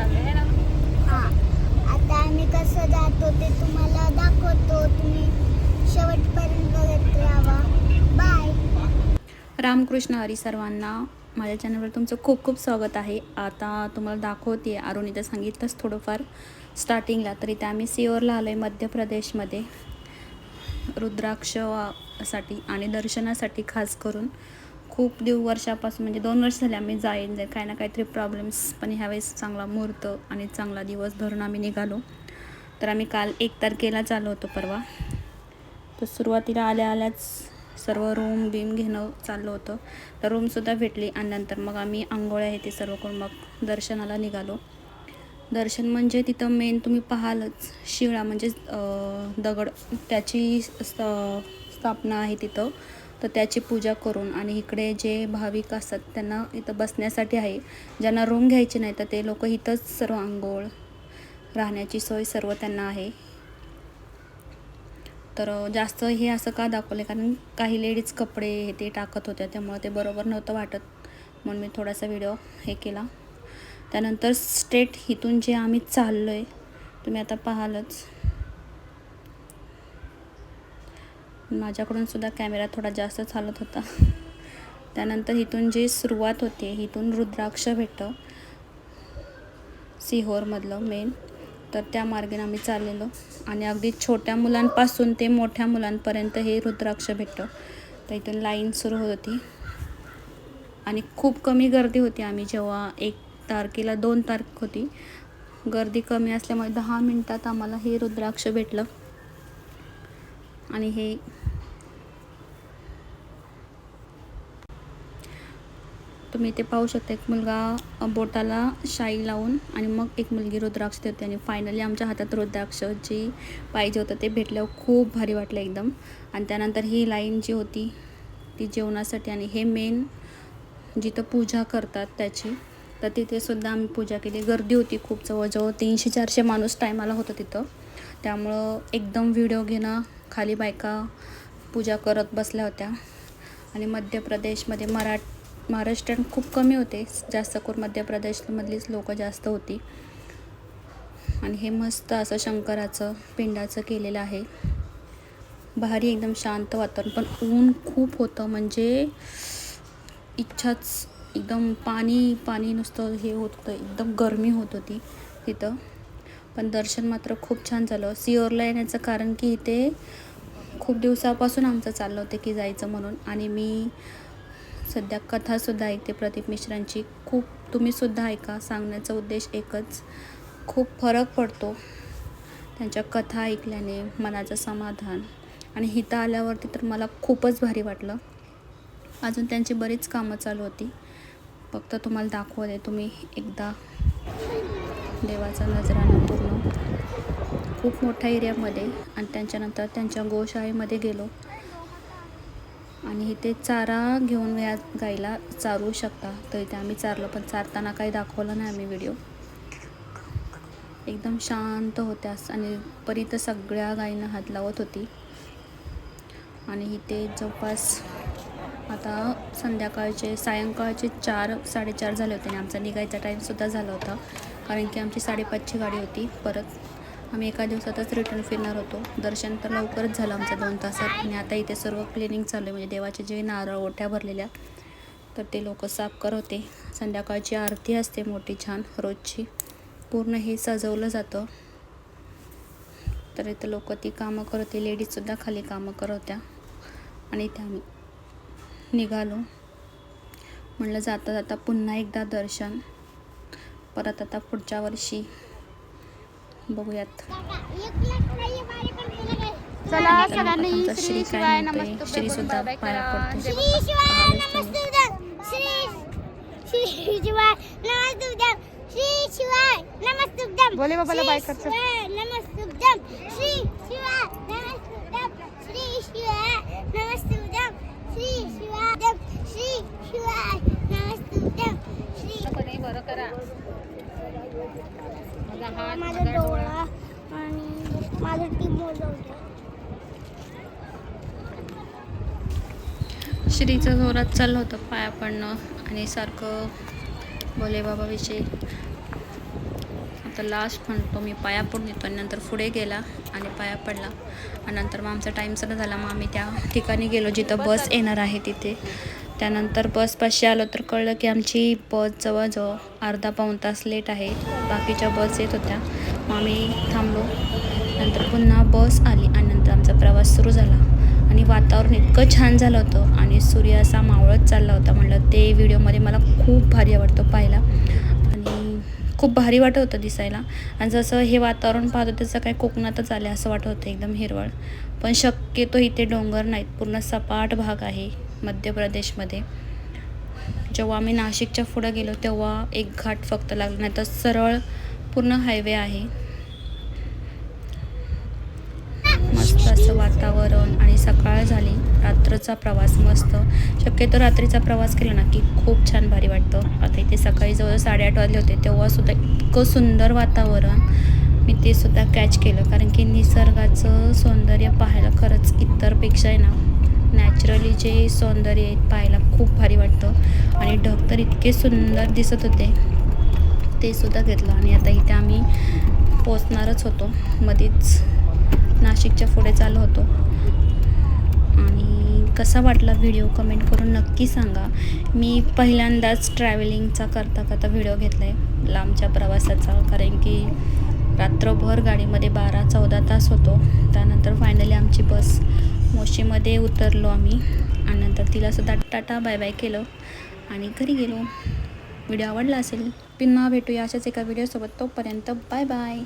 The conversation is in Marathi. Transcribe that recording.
चाललंय ना? हां. आता आम्ही कसं जातो ते तुम्हाला दाखवतो. तुम्ही शेवटपर्यंत बाय रामकृष्ण हरी सर्वांना माझ्या चॅनलवर तुमचं खूप खूप स्वागत आहे. आता तुम्हाला दाखवते. अरुणी तर सांगितलंच थोडंफार स्टार्टिंगला तरी त्या आम्ही सिओरला आलो आहे मध्य प्रदेशमध्ये. रुद्राक्षसाठी आणि दर्शनासाठी खास करून. खूप दिव वर्षापासून म्हणजे दोन वर्ष झाले आम्ही जाईन जाईल काही ना काहीतरी प्रॉब्लेम्स पण ह्यावेळेस चांगला मुहूर्त आणि चांगला दिवस धरून आम्ही निघालो. तर आम्ही काल एक तारखेला आलो होतो परवा. तर सुरुवातीला आल्या आल्याच सर्व रूम बीम घेणं चाललं होतं. तर रूमसुद्धा भेटली आणि नंतर मग आम्ही आंघोळ्या हे ते सर्व करून मग दर्शनाला निघालो. दर्शन म्हणजे तिथं मेन तुम्ही पाहालच शिळा म्हणजे दगड त्याची स्थापना आहे तिथं. तर त्याची पूजा करून आणि इकडे जे भाविक असतात त्यांना इथं बसण्यासाठी आहे. ज्यांना रूम घ्यायची नाही तर ते लोक इथंच सर्व आंघोळ राहण्याची सोय सर्व त्यांना आहे. तर जास्त हे असं का दाखवले कारण काही लेडीज कपडे हे ते टाकत होत्या त्यामुळे ते बरोबर नव्हतं वाटत. म्हणून मी थोडासा व्हिडिओ हे केला. त्यानंतर स्ट्रेट इथून जे आम्ही चाललो आहे तुम्ही आता पाहालच. माझ्याकडून सुद्धा कॅमेरा थोडा जास्त चालत होता. त्यानंतर इथून जी सुरुवात होते इथून रुद्राक्ष भेटतं. सिहोरमधलं मेन तर त्या मार्गाने आम्ही चाललेलो. आणि अगदी छोट्या मुलांपासून ते मोठ्या मुलांपर्यंत हे रुद्राक्ष भेटतं. तर इथून लाईन सुरू होत होती. आणि खूप कमी गर्दी होती आम्ही जेव्हा एक तारखेला दोन तारख होती. गर्दी कमी असल्यामुळे दहा मिनटात आम्हाला हे रुद्राक्ष भेटलं. आणि हे तुम्ही इथे पाहू शकता एक मुलगा बोटाला शाई लावून आणि मग एक मुलगी रुद्राक्ष देते आणि फायनली आमच्या हातात रुद्राक्ष जी पाहिजे होतं ते भेटल्यावर खूप भारी वाटलं एकदम. आणि त्यानंतर ही लाईन जी होती ती जेवणासाठी आणि हे मेन जिथं पूजा करतात त्याची तर तिथेसुद्धा आम्ही पूजा केली. गर्दी होती खूप जवळजवळ तीनशे चारशे माणूस टायमाला होतं तिथं. त्यामुळं एकदम व्हिडिओ घेणं खाली बायका पूजा करत बसल्या होत्या. आणि मध्य प्रदेशमध्ये मराठ महाराष्ट्रीयन खूप कमी होते. जास्त करून मध्य प्रदेशमधलीच लोकं जास्त होती. आणि हे मस्त असं शंकराचं पिंडाचं केलेलं आहे. भारी एकदम शांत वातावरण पण ऊन खूप होतं. म्हणजे इच्छाच एकदम पाणी पाणी नुसतं हे होत होतं. एकदम गरमी होत होती तिथं. पण दर्शन मात्र खूप छान झालं. सिओरला येण्याचं कारण की इथे खूप दिवसापासून आमचं चाललं होतं की जायचं म्हणून. आणि मी सध्या कथासुद्धा ऐकते प्रदीप मिश्रांची. खूप तुम्हीसुद्धा ऐका सांगण्याचा उद्देश एकच. खूप फरक पडतो त्यांच्या कथा ऐकल्याने मनाचं समाधान. आणि इथं आल्यावरती तर मला खूपच भारी वाटलं. अजून त्यांची बरीच कामं चालू होती. फक्त तुम्हाला दाखवते तुम्ही एकदा देवाचा नजरानं पूर्ण. खूप मोठ्या एरियामध्ये आणि त्यांच्यानंतर त्यांच्या गोशाळेमध्ये गेलो. आणि इथे चारा घेऊन या गाईला चारू शकता. तर इथे आम्ही चारलो पण चारताना काही दाखवलं नाही आम्ही व्हिडिओ एकदम शांत होत्या आणि परी तर सगळ्या गायींना हात लावत होती. आणि इथे जवळपास आता संध्याकाळचे सायंकाळचे चार साडेचार झाले होते आणि आमचा निघायचा टाईमसुद्धा झाला होता. कारण की आमची साडेपाचची गाडी होती परत. आम्ही एका दिवसातच रिटर्न फिरणार होतो. दर्शन तर लवकरच झालं आमचं दोन तासात. आणि आता इथे सर्व क्लिनिंग चालू आहे. म्हणजे देवाचे जे नारळ ओट्या भरलेल्या तर ते लोक साफ करवते संध्याकाळची आरती असते मोठी छान रोजची. पूर्ण हे सजवलं जातं. तर इथं लोक ती कामं करत लेडीजसुद्धा खाली कामं करत होत्या. आणि इथे आम्ही निघालो. म्हणलं जाता जाता पुन्हा एकदा दर्शन. परत आता पुढच्या वर्षी. बघूयात. चला सगळ्यांनी श्री शिवाय म्हणतोय. श्री सुद्धा पाया. पडते. श्री शिवाय नमस्तुभ्यम श्री श्री शिवाय नमस्तुभ्यम बोले बाबाला बाय कर, नमस्तुभ्यम श्री शिवाय नमस्तुभ्यम श्री शिवाय नमस्तुभ्यम श्री शिवाय श्री शिवाय नमस्तुभ्यम श्री बरं करा. माझा हात माझा डोळा माझं टीम श्रीचं जोरात चाललं होतं पाया पडणं आणि सारखं भोले बाबाविषयी आता लास्ट म्हणतो मी पाया पडून येतो आणि नंतर पुढे गेला आणि पाया पडला. आणि नंतर मग आमचा टाईम सगळं झाला. मग आम्ही त्या ठिकाणी गेलो जिथं बस येणार आहे तिथे. त्यानंतर बसपाशी आलो तर कळलं की आमची बस जवळजवळ अर्धा पाऊण तास लेट आहे. बाकीच्या बस येत होत्या. मग आम्ही थांबलो. नंतर पुन्हा बस आली आणि नंतर आमचा प्रवास सुरू झाला. आणि वातावरण इतकं छान झालं होतं आणि सूर्य असा मावळत चालला होता म्हटलं ते व्हिडिओमध्ये मला खूप भारी आवडतो पाहायला. आणि खूप भारी वाटत होतं दिसायला. आणि जसं हे वातावरण पाहतो त्याचं काय कोकणातच आलं असं वाटत होतं एकदम हिरवळ. पण शक्यतो इथे डोंगर नाहीत पूर्ण सपाट भाग आहे मध्य प्रदेशमध्ये. जेव्हा आम्ही नाशिकच्या पुढं गेलो तेव्हा एक घाट फक्त लागला नाही तर सरळ पूर्ण हायवे आहे मस्त असं वातावरण आणि सकाळ झाली रात्रचा प्रवास मस्त. शक्यतो रात्रीचा प्रवास केला ना की खूप छान भारी वाटतं. आता इथे सकाळी जवळ साडेआठ वाजले होते तेव्हासुद्धा इतकं सुंदर वातावरण मी ते सुद्धा कॅच केलं. कारण की निसर्गाचं सौंदर्य पाहायला खरंच इतरपेक्षा आहे ना नॅचरली जे सौंदर्य आहे पाहायला खूप भारी वाटतं. आणि ढग तर इतके सुंदर दिसत होते ते सुद्धा घेतलं. आणि आता इथे आम्ही पोचणारच होतो. मध्येच नाशिकच्या पुढे चालू होतो. आणि कसा वाटला व्हिडिओ कमेंट करून नक्की सांगा. मी पहिल्यांदाच ट्रॅव्हलिंगचा करता करता व्हिडिओ घेतला आहे लांबच्या प्रवासाचा कारण की रात्रभर गाडीमध्ये बारा चौदा तास होतो. त्यानंतर फायनली आमची बस मोशीमध्ये उतरलो आम्ही आणि नंतर तिलासुद्धा टाटा बाय बाय केलं आणि घरी गेलो. व्हिडिओ आवडला असेल पुन्हा भेटूया अशाच एका व्हिडिओसोबत तोपर्यंत बाय बाय